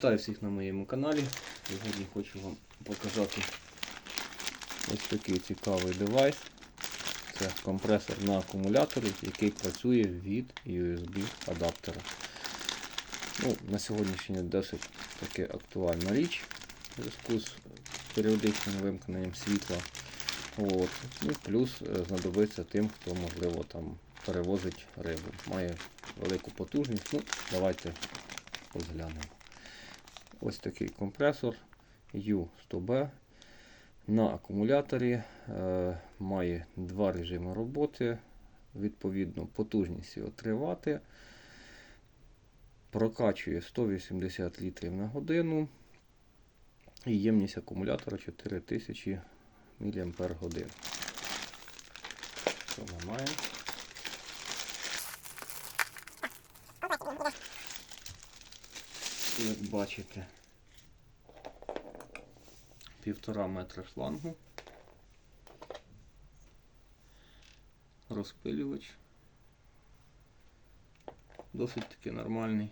Вітаю всіх на моєму каналі. Сьогодні хочу вам показати ось такий цікавий девайс. Це компресор на акумуляторі, який працює від USB адаптера. Ну, На сьогоднішній досить таки актуальна річ у зв'язку з періодичним вимкненням світла. От. Ну, плюс е, знадобиться тим, хто можливо там перевозить рибу. Має велику потужність. Ну, Давайте розглянемо. Ось такий компресор U100B на акумуляторі. Е, має два режими роботи. Відповідно, потужність його 3 Вт. Прокачує 180 літрів на годину. І ємність акумулятора 4000 мАч. Що ми маємо? Як бачите, півтора метра шлангу, розпилювач, досить таки нормальний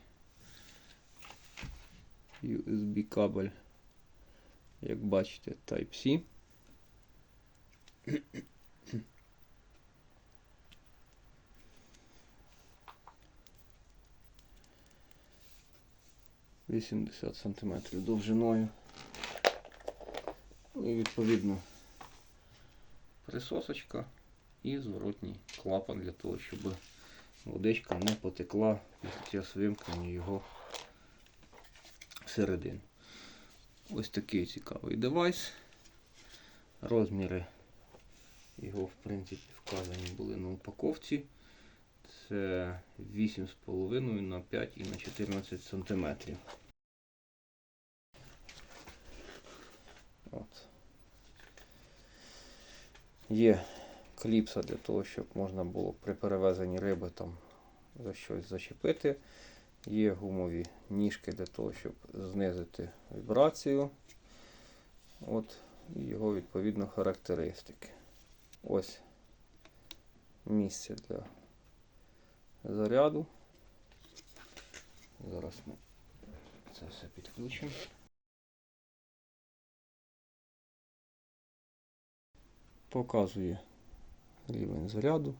USB кабель, як бачите, Type-C. Вісімдесят сантиметрів довжиною. Ну і відповідно присосочка і зворотній клапан для того, щоб водичка не потекла після час вимкнення його всередину. Ось такий цікавий девайс. Розміри його, в принципі, вказані були на упаковці. Це 8,5 на 5 і на 14 сантиметрів. От. Є кліпса для того, щоб можна було при перевезенні риби там за щось зачепити. Є гумові ніжки для того, щоб знизити вібрацію. От, і його відповідно характеристики. Ось місце для заряду. Зараз ми це все підключимо. Показує рівень заряду.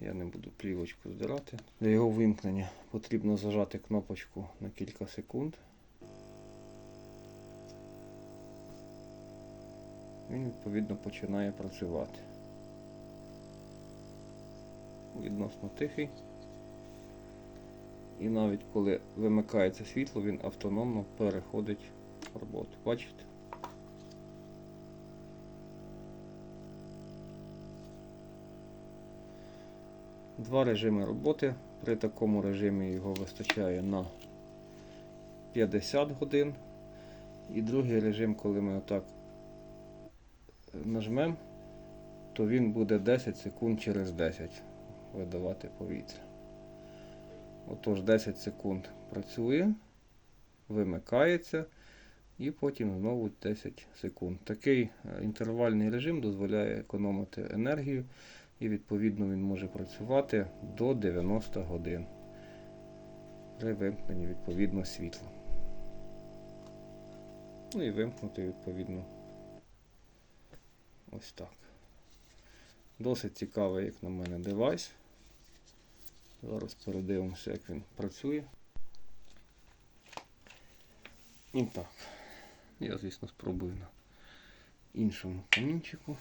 Я не буду плівочку здирати. Для його вимкнення потрібно зажати кнопочку на кілька секунд. Він відповідно починає працювати. Відносно тихий. І навіть коли вимикається світло, він автономно переходить в роботу. Бачите? Два режими роботи. При такому режимі його вистачає на 50 годин. І другий режим, коли ми отак нажмемо, то він буде 10 секунд через 10 видавати повітря. Отож 10 секунд працює, вимикається і потім знову 10 секунд. Такий е, інтервальний режим дозволяє економити енергію і відповідно він може працювати до 90 годин при вимкненні відповідно світла. Ну і вимкнути відповідно ось так. Досить цікавий, як на мене, девайс. Зараз передивимося, як він працює. І так, я, звісно, спробую на іншому камінчику.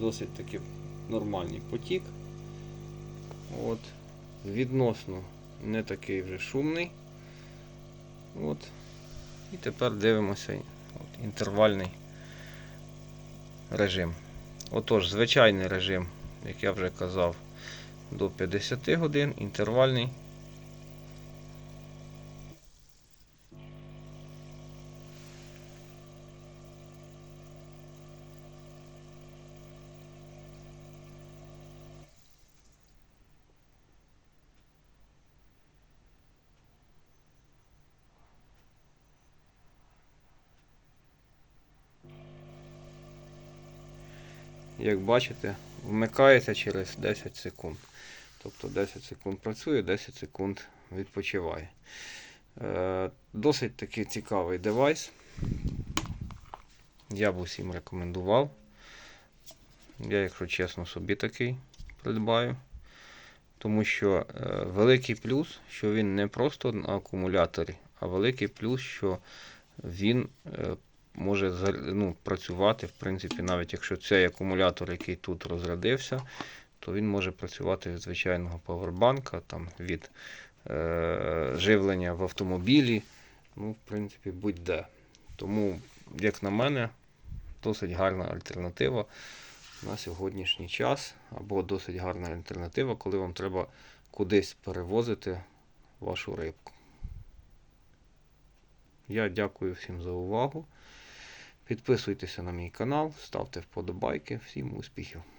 Досить таки нормальний потік. От. Відносно не такий вже шумний. От. І тепер дивимося от, інтервальний режим. Отож, звичайний режим, як я вже казав, до 50 годин, інтервальний як бачите, вмикається через 10 секунд. Тобто 10 секунд працює, 10 секунд відпочиває. Е, Досить такий цікавий девайс. Я б усім рекомендував. Я, якщо чесно, собі такий придбаю. Тому що е, великий плюс, що він не просто на акумуляторі, а великий плюс, що він е, може ну, працювати, в принципі, навіть якщо цей акумулятор, який тут розрядився, то він може працювати від звичайного павербанка, там, від е, живлення в автомобілі, ну, в принципі, будь-де. Тому, як на мене, досить гарна альтернатива на сьогоднішній час, або досить гарна альтернатива, коли вам треба кудись перевозити вашу рибку. Я дякую всім за увагу. Підписуйтеся на мій канал, ставте вподобайки. Всім успіхів!